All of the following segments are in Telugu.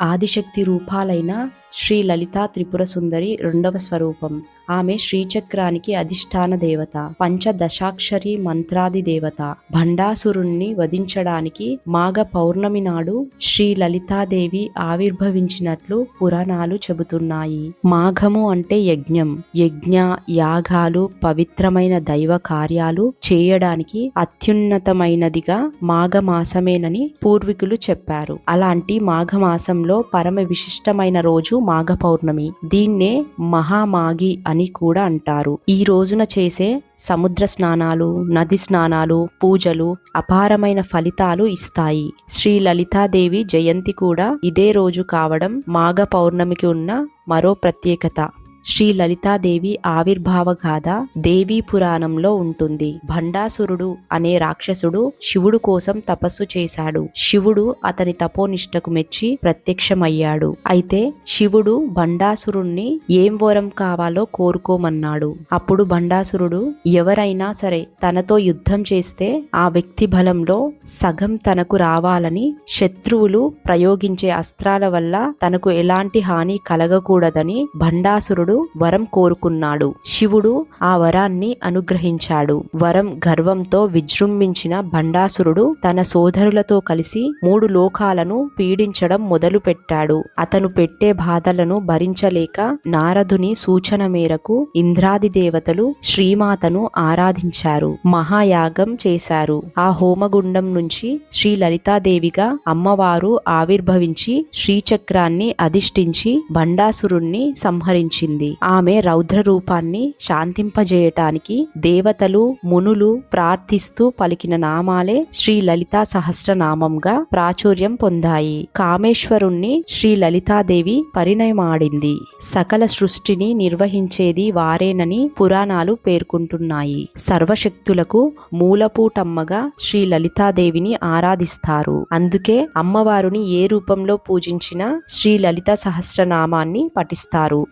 ఆదిశక్తి రూపాలైన శ్రీ లలితా త్రిపుర సుందరి రెండవ స్వరూపం. ఆమె శ్రీచక్రానికి అధిష్టాన దేవత పంచదశాక్షరి మంత్రాది దేవత. భండాసురుణ్ణి వధించడానికి మాఘ పౌర్ణమి నాడు శ్రీ లలితాదేవి ఆవిర్భవించినట్లు పురాణాలు చెబుతున్నాయి. మాఘము అంటే యజ్ఞం. యజ్ఞ యాగాలు పవిత్రమైన దైవ కార్యాలు చేయడానికి అత్యున్నతమైనదిగా మాఘమాసమేనని పూర్వీకులు చెప్పారు. అలాంటి మాఘమాసం మాఘమాసంలో పరమ విశిష్టమైన రోజు మాఘ పౌర్ణమి దీన్నే మహామాగి అని కూడా అంటారు. ఈ రోజున చేసే సముద్ర స్నానాలు నది స్నానాలు పూజలు అపారమైన ఫలితాలు ఇస్తాయి. శ్రీ లలితాదేవి జయంతి కూడా ఇదే రోజు కావడం మాఘ పౌర్ణమికి ఉన్న మరో ప్రత్యేకత. శ్రీ లలితాదేవి ఆవిర్భావ గాథ దేవీ పురాణంలో ఉంటుంది. భండాసురుడు అనే రాక్షసుడు శివుడు కోసం తపస్సు చేశాడు. శివుడు అతని తపోనిష్టకు మెచ్చి ప్రత్యక్షమయ్యాడు. అయితే శివుడు భండాసురుణ్ణి ఏం వరం కావాలో కోరుకోమన్నాడు. అప్పుడు భండాసురుడు ఎవరైనా సరే తనతో యుద్ధం చేస్తే ఆ వ్యక్తి బలంలో సగం తనకు రావాలని శత్రువులు ప్రయోగించే అస్త్రాల వల్ల తనకు ఎలాంటి హాని కలగకూడదని భండాసురుడు వరం కోరుకున్నాడు. శివుడు ఆ వరాన్ని అనుగ్రహించాడు. వరం గర్వంతో విజృంభించిన భండాసురుడు తన సోదరులతో కలిసి మూడు లోకాలను పీడించడం మొదలుపెట్టాడు. అతను పెట్టే బాధలను భరించలేక నారదుని సూచన మేరకు ఇంద్రాది దేవతలు శ్రీమాతను ఆరాధించారు. మహాయాగం చేశారు. ఆ హోమగుండం నుంచి శ్రీ లలితాదేవిగా అమ్మవారు ఆవిర్భవించి శ్రీచక్రాన్ని అధిష్ఠించి భండాసురుణ్ణి సంహరించింది. ఆమె రౌద్ర రూపాన్ని శాంతింపజేయటానికి దేవతలు మునులు ప్రార్థిస్తూ పలికిన నామాలే శ్రీ లలితా సహస్రనామంగా ప్రాచుర్యం పొందాయి. కామేశ్వరుణ్ణి శ్రీ లలితాదేవి పరిణయమాడింది. సకల సృష్టిని నిర్వహించేది వారేనని పురాణాలు పేర్కొంటున్నాయి. సర్వశక్తులకు మూలపూటమ్మగా శ్రీ లలితాదేవిని ఆరాధిస్తారు. అందుకే అమ్మవారుని ఏ రూపంలో పూజించినా శ్రీ లలిత సహస్రనామాన్ని పఠిస్తారు.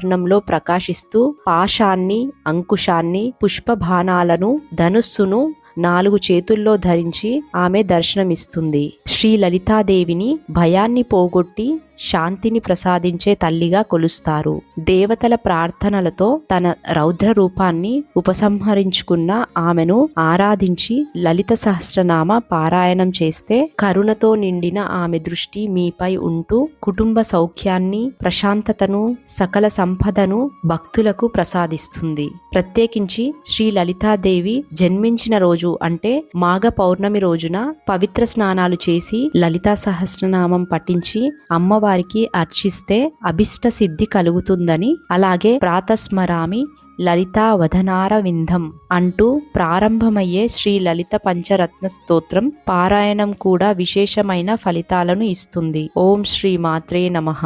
వర్ణంలో ప్రకాశిస్తూ పాశాన్ని అంకుశాన్ని పుష్పబాణాలను ధనుస్సును నాలుగు చేతుల్లో ధరించి ఆమె దర్శనమిస్తుంది. శ్రీ లలితాదేవిని భయాన్ని పోగొట్టి శాంతిని ప్రసాదించే తల్లిగా కొలుస్తారు. దేవతల ప్రార్థనలతో తన రౌద్ర రూపాన్ని ఉపసంహరించుకున్న ఆమెను ఆరాధించి లలిత సహస్రనామ పారాయణం చేస్తే కరుణతో నిండిన ఆమె దృష్టి మీపై ఉంటూ కుటుంబ సౌఖ్యాన్ని ప్రశాంతతను సకల సంపదను భక్తులకు ప్రసాదిస్తుంది. ప్రత్యేకించి శ్రీ లలితాదేవి జన్మించిన రోజు అంటే మాఘ పౌర్ణమి రోజున పవిత్ర స్నానాలు చేసి లలితా సహస్రనామం పఠించి అమ్మవారి అమ్మవారికి అర్చిస్తే అభిష్ట సిద్ధి కలుగుతుందని అలాగే ప్రాతస్మరామి లలితా వధనార వింధం అంటూ ప్రారంభమయ్యే శ్రీ లలిత పంచరత్న స్తోత్రం పారాయణం కూడా విశేషమైన ఫలితాలను ఇస్తుంది. ఓం శ్రీ మాత్రే నమః.